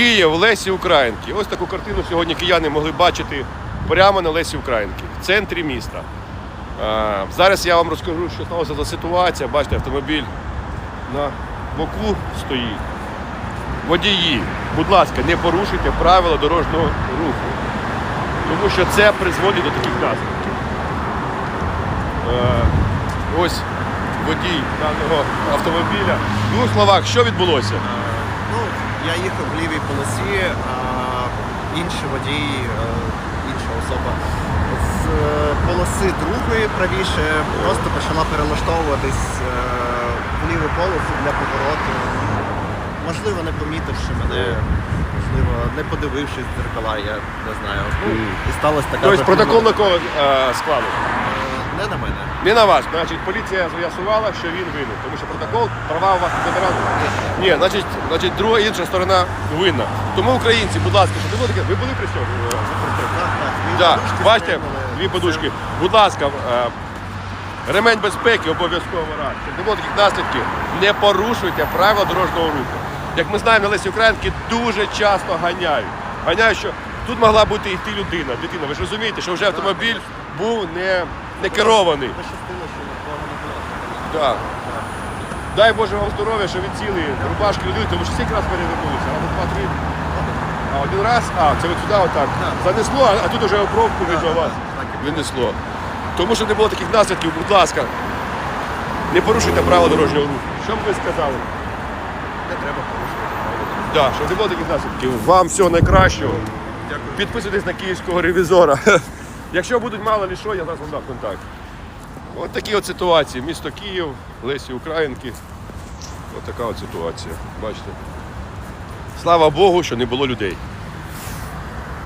Київ, Лесі Українки. Ось таку картину сьогодні кияни могли бачити прямо на Лесі Українки, в центрі міста. Е, Зараз я вам розкажу, що сталося за ситуація. Бачите, автомобіль на боку стоїть. Водії, будь ласка, не порушуйте правила дорожнього руху, тому що це призводить до таких наслідків. Е, Ось водій даного автомобіля. В двох словах, що відбулося? Я їхав в лівій полосі, а інший водій, е, інша особа з е, полоси другої правіше просто почала перелаштовуватись е, в ліву полосу для повороту. Можливо, не помітивши мене, можливо, не подивившись в дзеркала, я не знаю. Ну, і сталася така. Тобто протокол на кого склали? Е, Не на мене. Не на вас. Значить, поліція з'ясувала, що він винен. Тому що протокол права у вас не забирали. Ні, значить, значить, друга інша сторона винна. Тому українці, будь ласка, щоб не було таке, ви були при цьому? Да, бачите, дві подушки. Будь ласка, е, ремень безпеки обов'язково раз. Щоб не було таких наслідків, не порушуйте правила дорожнього руху. Як ми знаємо, на Лесі Українки дуже часто ганяють. Ганяють, що тут могла бути йти людина, дитина. Ви ж розумієте, що вже автомобіль був не, не керований. Пощастило, що нікого не було. Так. Дай Боже вам здоров'я, що ви цілі рубашки людини, тому що скільки раз перевернулися. Раз, два-три. А один раз, а, це от сюди отак. Занесло, а, а тут вже обробку від вас винесло. Тому що не було таких наслідків, будь ласка, не порушуйте правила дорожнього руху. Що б ви сказали? Не треба порушувати. Да, щоб не було таких наслідків. Вам всього найкращого. Дякую. Підписуйтесь на київського ревізора. Якщо будуть мало лі що, я зараз вам дам контакт. От такі от ситуації. Місто Київ, Лесі Українки. От така от ситуація. Бачите. Слава Богу, що не було людей.